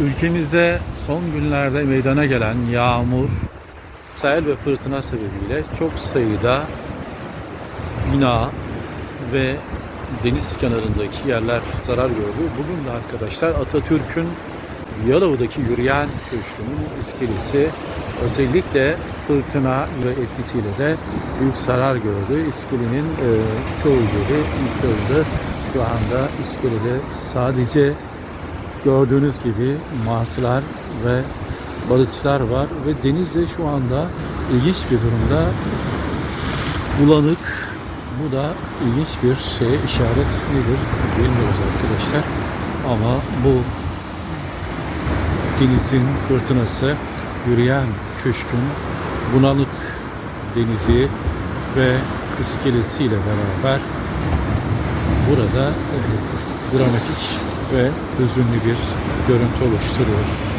Ülkemizde son günlerde meydana gelen yağmur, sel ve fırtına sebebiyle çok sayıda bina ve deniz kenarındaki yerler zarar gördü. Bugün de arkadaşlar Atatürk'ün Yalova'daki yürüyen köşkünün iskelesi özellikle fırtına ve etkisiyle de büyük zarar gördü. İskelenin e, çoğu yeri yıkıldı. Şu anda iskelede sadece gördüğünüz gibi martılar ve balıkçılar var ve deniz de şu anda ilginç bir durumda bulanık. Bu da ilginç bir şeye işaret nedir bilmiyoruz arkadaşlar. Ama bu denizin fırtınası, yürüyen köşkün, bunalık denizi ve iskelesiyle beraber burada dramatik ve hüzünlü bir görüntü oluşturuyor.